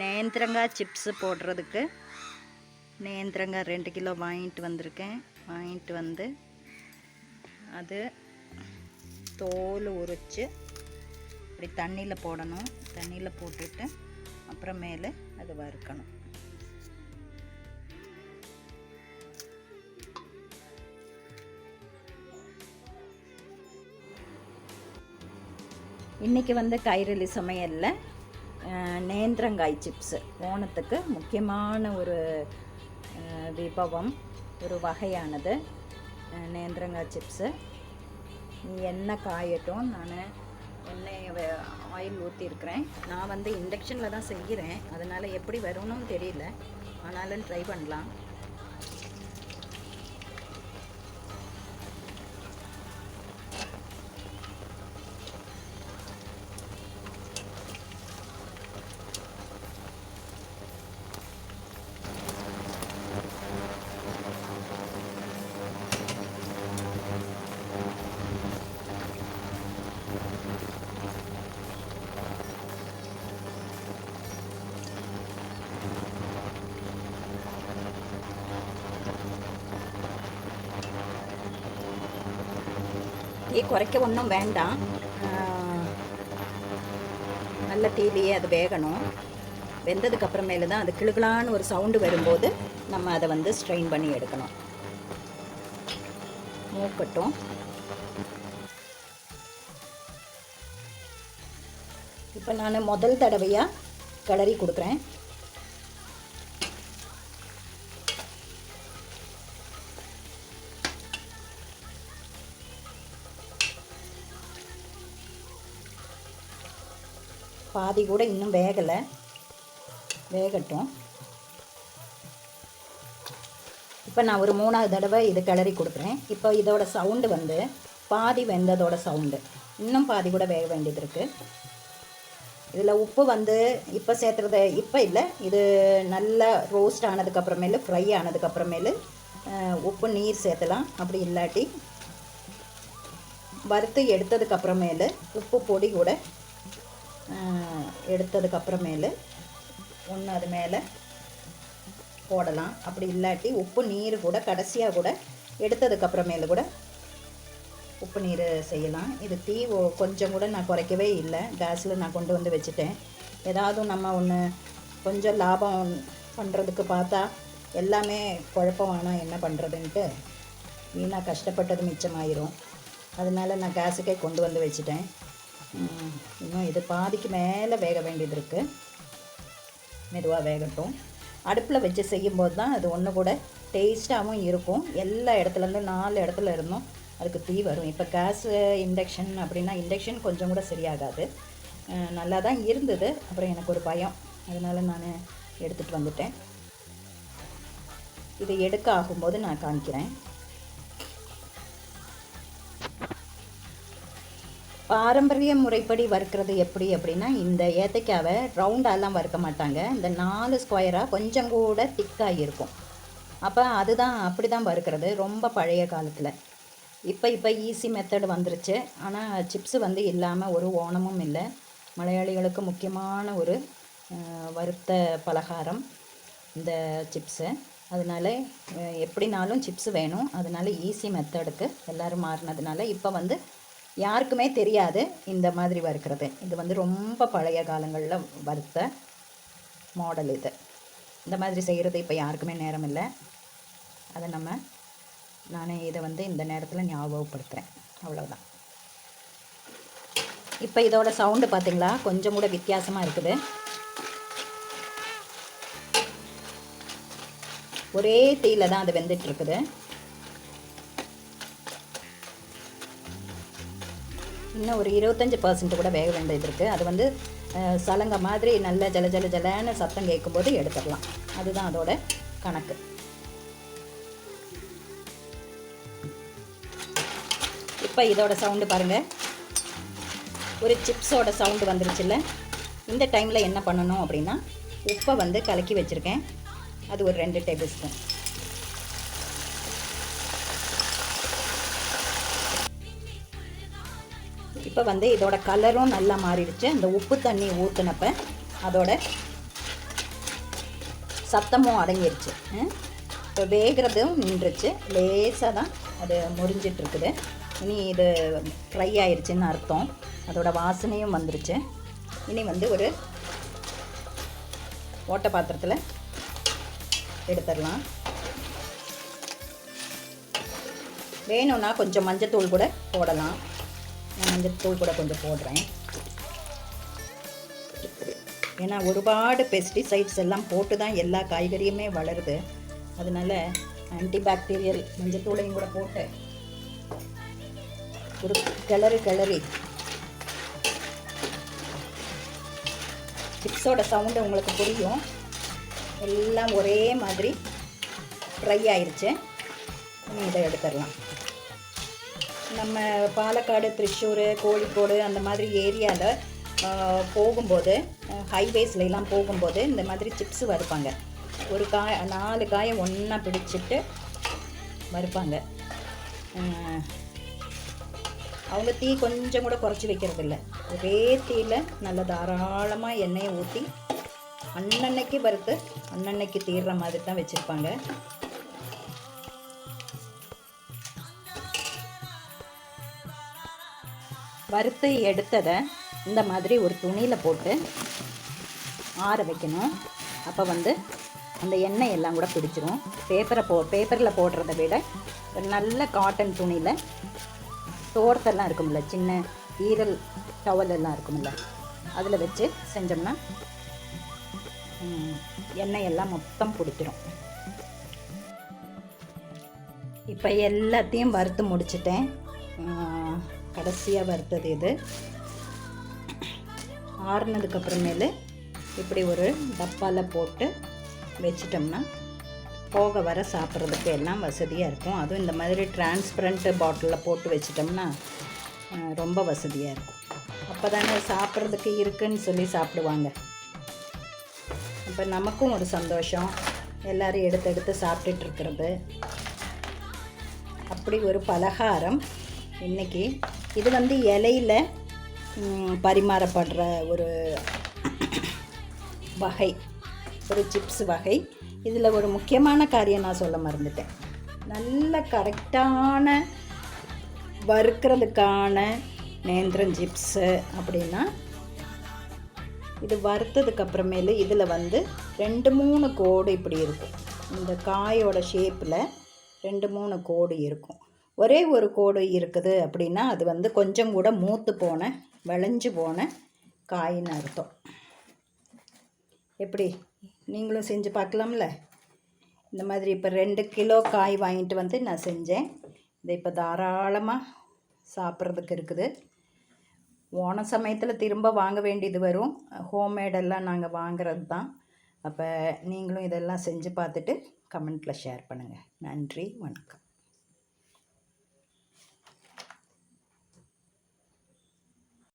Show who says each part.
Speaker 1: நேந்திரங்காய் chips போடுறதுக்கு. நேந்திரங்காய் ரெண்டு kilo வாங்கிட்டு வந்திருக்கேன். வாங்கிட்டு வந்து அது தோல் உரித்து இப்படி தண்ணியில் போடணும். தண்ணியில் போட்டுட்டு அப்புறமேல அது வறுக்கணும். இன்றைக்கி வந்து கைரளி சமையலில் நேந்திரங்காய் சிப்ஸு ஓணத்துக்கு முக்கியமான ஒரு விபவம் ஒரு வகையானது நேந்திரங்காய் சிப்ஸு எண்ணெய் காயட்டும் நான் எண்ணெய் ஆயில் ஊற்றிருக்கிறேன் நான் வந்து இண்டக்ஷனில் தான் செய்கிறேன். அதனால் எப்படி வரும்னு தெரியல. ஆனாலும் ட்ரை பண்ணலாம். குறைக்க ஒன்றும் வேண்டாம் நல்ல தீலையே அது வேகணும் வெந்ததுக்கு அப்புறமேல தான் அது கிளுகிளான்னு ஒரு சவுண்டு வரும்போது நம்ம அதை வந்து ஸ்ட்ரெயின் பண்ணி எடுக்கணும் மூக்கட்டும் இப்போ நான் முதல் தடவையாக கிளறி கொடுக்குறேன் பாதி கூட இன்னும் வேகலை. வேகட்டும். இப்போ நான் ஒரு மூணாவது தடவை இது கிளறி கொடுக்குறேன். இப்போ இதோட சவுண்டு வந்து பாதி வெந்ததோட சவுண்டு இன்னும் பாதி கூட வேக வேண்டியது இருக்குது இதில் உப்பு வந்து இப்போ சேர்த்துறது இப்போ இல்லை. இது நல்லா ரோஸ்ட் ஆனதுக்கப்புறமேலு ஃப்ரை ஆனதுக்கப்புறமேலு உப்பு நீர் சேர்த்தலாம். அப்படி இல்லாட்டி வறுத்து எடுத்ததுக்கப்புறமேலு உப்பு பொடி கூட ஆஹ், எடுத்ததுக்கு ஒன்று அது மேலே போடலாம். அப்படி இல்லாட்டி உப்பு நீர் கூட கடைசியாக கூட எடுத்ததுக்கு அப்புறமேலு கூட உப்பு நீர் செய்யலாம். இது தீ கொஞ்சம் கூட நான் குறைக்கவே இல்லை. கேஸில் நான் கொண்டு வந்து வச்சுட்டேன். ஏதாவது நம்ம ஒன்று கொஞ்சம் லாபம் பண்ணுறதுக்கு பார்த்தா எல்லாமே குழப்பம். ஆனால் என்ன பண்ணுறதுன்ட்டு வீணாக கஷ்டப்பட்டது மிச்சமாயிரும். அதனால நான் கேஸுக்கே கொண்டு வந்து வச்சுட்டேன். இன்னும் இது பாதிக்கு மேலே வேக வேண்டியது இருக்குது மெதுவாக வேகட்டும். அடுப்பில் வச்சு செய்யும்போது தான் அது ஒன்று கூட டேஸ்ட்டாகவும் இருக்கும். எல்லா இடத்துலேருந்து நாலு இடத்துல இருந்தும் அதுக்கு தீ வரும். இப்போ கேஸ் இண்டக்ஷன் அப்படின்னா இண்டக்ஷன் கொஞ்சம் கூட சரியாகாது. நல்லா தான் இருந்தது. அப்புறம் எனக்கு ஒரு பயம். அதனால் நான் எடுத்துகிட்டு வந்துட்டேன். இது எடுக்க ஆகும்போது நான் காமிக்கிறேன். பாரம்பரிய முறைப்படி வறுக்கிறது எப்படி அப்படின்னா இந்த ஏத்தைக்காவை ரவுண்டாலாம் வறுக்க மாட்டாங்க. இந்த நாலு ஸ்கொயராக கொஞ்சம் கூட திக்காக இருக்கும். அப்போ அதுதான் அப்படி தான் வறுக்கிறது ரொம்ப பழைய காலத்தில். இப்போ இப்போ ஈஸி மெத்தட் வந்துருச்சு. ஆனால் சிப்ஸு வந்து இல்லாமல் ஒரு ஓணமும் இல்லை. மலையாளிகளுக்கு முக்கியமான ஒரு வறுத்த பலகாரம் இந்த சிப்ஸு அதனால எப்படினாலும் சிப்ஸு வேணும். அதனால ஈஸி மெத்தடுக்கு எல்லோரும் மாறினதுனால இப்போ வந்து யாருக்குமே தெரியாது இந்த மாதிரி வறுக்கிறது. இது வந்து ரொம்ப பழைய காலங்களில் வறுத்த மாடல் இது. இந்த மாதிரி செய்கிறது இப்போ யாருக்குமே நேரம் இல்லை. அதை நம்ம நான் இதை வந்து இந்த நேரத்தில் ஞாபகப்படுத்துகிறேன் அவ்வளோதான் இப்போ இதோட சவுண்டு பார்த்திங்களா கொஞ்சம் கூட வித்தியாசமாக இருக்குது. ஒரே தீயில தான் அது வெந்துட்டு இன்னும் ஒரு இருபத்தஞ்சி பர்சன்ட் கூட வேக வேண்டியது இருக்குது அது வந்து சலங்கை சலங்க மாதிரி நல்ல ஜல ஜல ஜலன்னு சத்தம் கேட்கும்போது எடுத்துடலாம். அதுதான் அதோட கணக்கு. இப்போ இதோட சவுண்டு பாருங்கள் ஒரு சிப்ஸோட சவுண்டு வந்துருச்சுல்ல. இந்த டைமில் என்ன பண்ணணும் அப்படின்னா உப்பை வந்து கலக்கி வச்சுருக்கேன். அது ஒரு ரெண்டு டேபிள் ஸ்பூன் இப்போ வந்து இதோட கலரும் நல்லா மாறிடுச்சு. அந்த உப்பு தண்ணி ஊற்றுனப்ப அதோட சத்தமும் அடங்கிருச்சு. இப்போ வேகிறதும் நின்றுச்சு. லேசாக தான் அது முறிஞ்சிட்ருக்குது இனி இது ஃப்ரை ஆயிடுச்சுன்னு அர்த்தம். அதோட வாசனையும் வந்துருச்சு. இனி வந்து ஒரு ஓட்ட பாத்திரத்தில் எடுத்துடலாம். வேணும்னா கொஞ்சம் மஞ்சத்தூள் கூட போடலாம். நான் மஞ்சத்தூள் கூட கொஞ்சம் போடுறேன். ஏன்னா ஒருபாடு பெஸ்டிசைட்ஸ் எல்லாம் போட்டு தான் எல்லா காய்கறியுமே வளருது. அதனால ஆன்டிபாக்டீரியல் மஞ்சத்தூளையும் கூட போட்டு ஒரு கிளறி கிளறி சிப்ஸோட சவுண்டு உங்களுக்கு புரியும். எல்லாம் ஒரே மாதிரி ஃப்ரை ஆயிடுச்சு இதை எடுத்துடலாம். நம்ம பாலக்காடு திருச்சூர் கோழிக்கோடு அந்த மாதிரி ஏரியாவில் போகும்போது ஹைவேஸ்லாம் போகும்போது இந்த மாதிரி சிப்ஸ் வறுப்பாங்க. ஒரு காய் நாலு காயை ஒன்றா பிடிச்சிட்டு வறுப்பாங்க. அவங்க தீ கொஞ்சம் கூட குறைச்சி வைக்கிறது இல்லை ஒரே தீயில் நல்ல தாராளமாக எண்ணெயை ஊற்றி அன்னன்னைக்கு வறுத்து அன்னன்னைக்கு தீர்ற மாதிரி தான் வச்சுருப்பாங்க. வறுத்து எடுத்ததை இந்த மாதிரி ஒரு துணியில் போட்டு ஆற வைக்கணும். அப்போ வந்து அந்த எண்ணெய் எல்லாம் கூட பிடிச்சிரும். பேப்பரை போ பேப்பரில் போடுறத விட ஒரு நல்ல காட்டன் துணியில் தோர்த்தெல்லாம் இருக்கும்ல சின்ன ஈரல் டவல் எல்லாம் இருக்கும்ல அதில் வச்சு செஞ்சோம்னா எண்ணெய் எல்லாம் மொத்தம் பிடிச்சிரும். இப்போ எல்லாத்தையும் வறுத்து முடிச்சிட்டேன். கடைசியாக வறுத்தது இது. ஆறுனதுக்கப்புறமேலு இப்படி ஒரு டப்பாவில் போட்டு வச்சிட்டோம்னா போக வர சாப்பிட்றதுக்கு எல்லாம் வசதியாக இருக்கும். அதுவும் இந்த மாதிரி டிரான்ஸ்பரண்ட் பாட்டிலில் போட்டு வச்சிட்டோம்னா ரொம்ப வசதியாக இருக்கும். அப்போ தானே சாப்பிட்றதுக்கு இருக்குன்னு சொல்லி சாப்பிடுவாங்க. இப்போ நமக்கும் ஒரு சந்தோஷம். எல்லோரும் எடுத்து எடுத்து சாப்பிட்டுட்டு இருக்கிறது. அப்படி ஒரு பலகாரம் இன்னைக்கு இது வந்து இலையில பரிமாறப்படுற ஒரு வகை ஒரு சிப்ஸ் வகை. இதில் ஒரு முக்கியமான காரியம் நான் சொல்ல மறந்துட்டேன். நல்ல கரெக்டான வறுக்கிறதுக்கான நேந்திரம் சிப்ஸு அப்படின்னா இது வறுத்ததுக்கு அப்புறமேலு இதில் வந்து ரெண்டு மூணு கோடு இப்படி இருக்கும். இந்த காயோட ஷேப்பில் ரெண்டு மூணு கோடு இருக்கும். ஒரே ஒரு கோடு இருக்குது அப்படின்னா அது வந்து கொஞ்சம் கூட மூத்து போன விளைஞ்சு போன காயின்னு அர்த்தம். எப்படி? நீங்களும் செஞ்சு பார்க்கலாம்ல? இந்த மாதிரி இப்போ ரெண்டு கிலோ காய் வாங்கிட்டு வந்து நான் செஞ்சேன். இதை இப்போ தாராளமாக சாப்பிட்றதுக்கு இருக்குது. ஓன சமயத்தில் திரும்ப வாங்க வேண்டியது வரும். ஹோம்மேடெல்லாம் நாங்கள் வாங்குறது தான். அப்போ நீங்களும் இதெல்லாம் செஞ்சு பார்த்துட்டு கமெண்ட்டில் ஷேர் பண்ணுங்கள் நன்றி வணக்கம்.